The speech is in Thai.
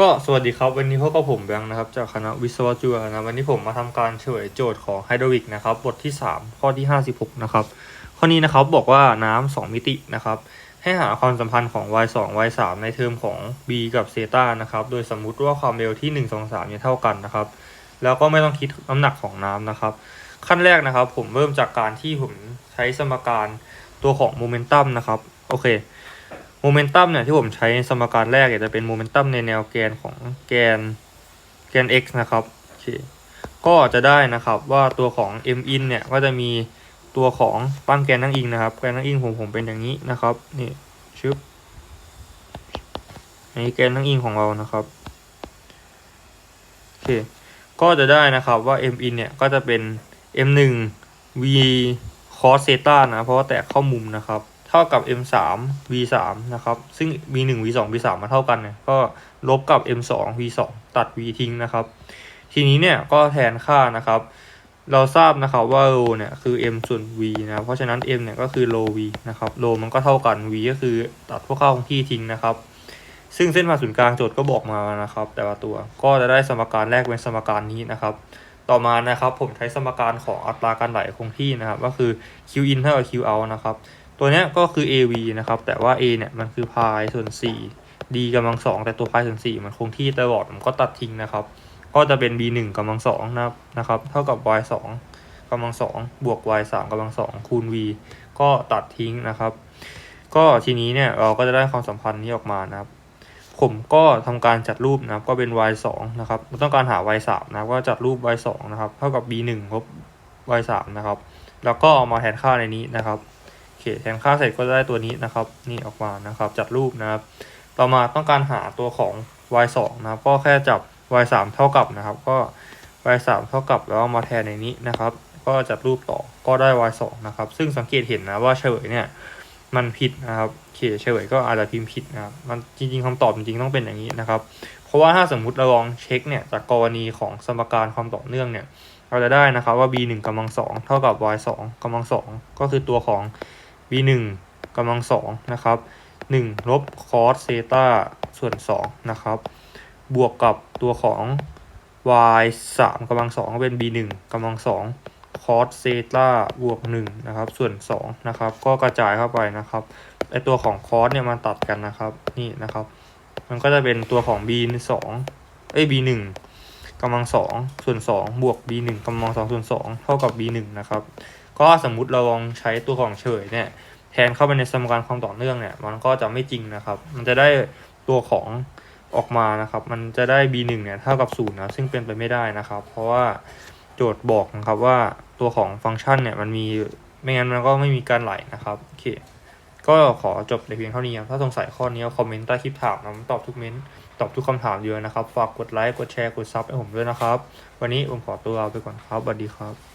ก็สวัสดีครับ วันนี้พบกับผมแบงค์นะครับ จากคณะวิศวะจุฬานะวันนี้ผมมาทำการเฉลยโจทย์ของไฮดรอลิกนะครับบทที่ 3 ข้อที่ 56 นะครับ ข้อนี้นะครับบอกว่าน้ำสองมิตินะครับ ให้หาความสัมพันธ์ของ y 2 y 3ในเทอมของ b กับเซตานะครับ โดยสมมุติว่าความเร็วที่ 1 2 3เนี่ยเท่ากันนะครับ แล้วก็ไม่ต้องคิดน้ำหนักของน้ำนะครับ ขั้นแรกนะครับผมเริ่มจากการที่ผมใช้สมการตัวของโมเมนตัมนะครับโอเค โมเมนตัมเนี่ยที่ผมใช้สมการแรกจะเป็นโมเมนตัมในแนวแกนของแกนแกน x นะครับโอเคก็จะได้นะครับว่าตัวของ m in เนี่ยก็จะมีตัวของตั้งแกนตั้งอิงนะครับแกนตั้งอิงผมผมเป็นอย่างนี้นะครับนี่ชึบอันนี้แกนตั้งอิงของเรานะครับโอเคก็จะได้นะครับว่า m in เนี่ยก็จะเป็น m 1 v cos เซตานะเพราะว่าแตกเข้ามุมนะครับ ท่ากับ m 3 v 3 นะครับ ซึ่ง v 1 v 2 v 3 มาเท่ากันเนี่ยก็ลบกับ m 2 v 2 ตัด v ทิ้งนะครับ ทีนี้เนี่ยก็แทนค่านะครับ เราทราบนะครับว่า rho เนี่ยคือ m ส่วน v นะเพราะฉะนั้น m เนี่ยก็คือ rho v นะครับ rho มันก็เท่ากัน v ก็คือตัดพวกเข้าของที่ทิ้งนะครับ ซึ่งเส้นผ่าศูนย์กลางโจทย์ก็บอกมานะครับ แต่ละตัวก็จะได้สมการแรกเป็นสมการนี้นะครับต่อมานะครับผมใช้สมการของอัตราการไหลคงที่นะครับ ก็คือ q in เท่ากับ q out นะครับ ตัวเนี้ยก็คือ av นะครับ แต่ว่า a เนี่ยมันคือพายส่วน 4 d กำลังสองแต่ตัวพายส่วน 4 มันคงที่ตลอดผมก็ตัดทิ้งนะครับ ก็จะเป็น b 1กำลังสองนะครับนะครับ เท่ากับ y 2กำลังสองบวก y 3กำลังสองคูณ v ก็ตัดทิ้งนะครับ ก็ทีนี้เนี่ยเราก็จะได้ความสัมพันธ์นี้ออกมานะครับ ผมก็ทำการจัดรูปนะครับ ก็เป็น y 2นะครับเราต้องการหา y 3นะครับก็จัดรูป y 2นะครับ เท่ากับ b 1ลบ y 3นะครับ แล้วก็เอามาแทนค่าในนี้นะครับ เคแทนค่าเสร็จก็ได้ตัวนี้นะครับ นี่ออกมานะครับ จัดรูปนะครับ ต่อมาต้องการหาตัวของ y 2นะครับ ก็แค่จับ y 3เท่ากับนะครับ ก็ y 3เท่ากับแล้วมาแทนในนี้นะครับ ก็จัดรูปต่อก็ได้ y 2นะครับ ซึ่งสังเกตเห็นนะว่าเฉลยเนี่ยมันผิดนะครับโอเคเฉลยก็อาจจะพิมพ์ผิดนะครับ มันจริงๆคำตอบจริงๆต้องเป็นอย่างนี้นะครับ เพราะว่าถ้าสมมุติเราลองเช็คเนี่ยจากกรณีของสมการความต่อเนื่องเนี่ย เราจะได้นะครับว่า b 1กำลังสองเท่ากับ y 2กำลังสองก็คือตัวของ b 1กำลังสองนะครับ1ลบ cos เซตาส่วน2นะครับ บวกกับตัวของ y 3กำลังสองก็เป็น b 1กำลังสอง cos เซตาบวก1นะครับ ส่วน2นะครับ ก็กระจายเข้าไปนะครับไอตัวของ cos เนี่ยมันตัดกันนะครับ นี่นะครับ มันก็จะเป็นตัวของ b 2เอ้ย b 1กำลังสองส่วน2บวก b 1กำลังสองส่วน2เท่ากับ b 1นะครับ ก็สมมุติเราลองใช้ตัวของเฉยเนี่ยแทนเข้าไปในสมการความต่อเนื่องเนี่ย มันก็จะไม่จริงนะครับ มันจะได้ตัวของออกมานะครับ มันจะได้ b 1เนี่ยเท่ากับ0นะซึ่งเป็นไปไม่ได้นะครับ เพราะว่าโจทย์บอกนะครับว่าตัวของฟังก์ชันเนี่ยมันมีไม่งั้นมันก็ไม่มีการไหลนะครับโอเคก็ขอจบในเพียงเท่านี้ครับถ้าสงสัยข้อนี้คอมเมนต์ใต้คลิปถามนะผมตอบทุกเม้นต์ตอบทุกคำถามเยอะนะครับ ฝากกดไลค์กดแชร์กดซับให้ผมด้วยนะครับ วันนี้ผมขอตัวลาไปก่อนครับสวัสดีครับ